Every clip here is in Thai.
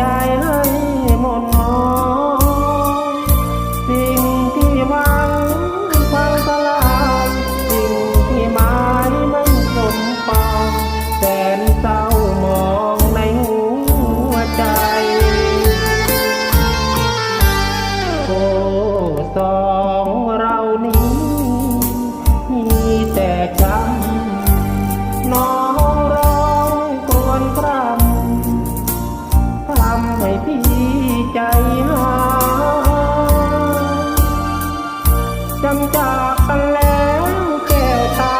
die. ใจหาจำจากกันแล้วแก้วตา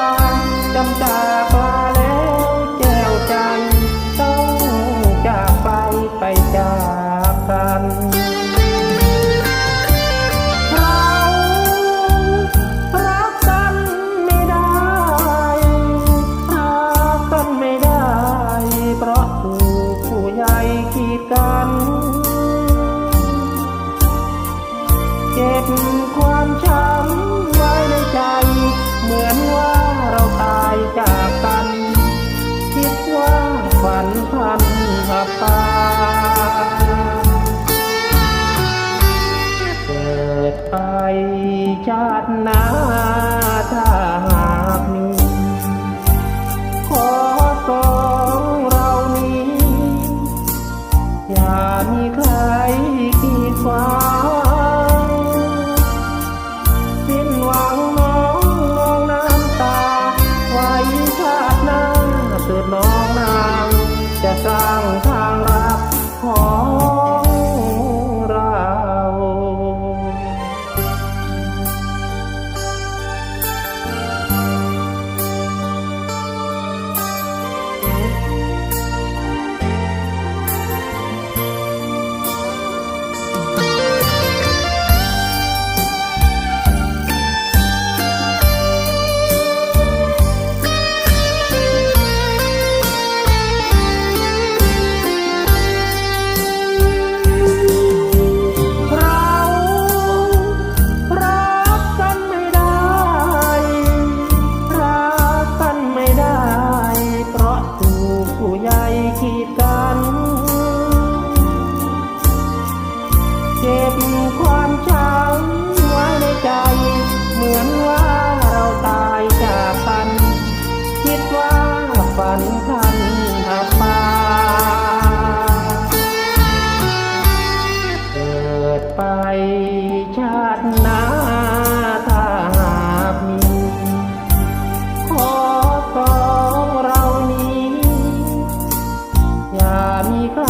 จำจากมาแล้วแก้วใจ ต้องจากไปไปจากกัน ไปชาติหน้าถ้าหากมีขอสองเรานี้ อย่ามีใครกีดขวางสิ้นหวังน้องมองน้ำตา ไว้ชาติหน้าเกิดน้องนาง จะสร้างทางรักขอ มีเ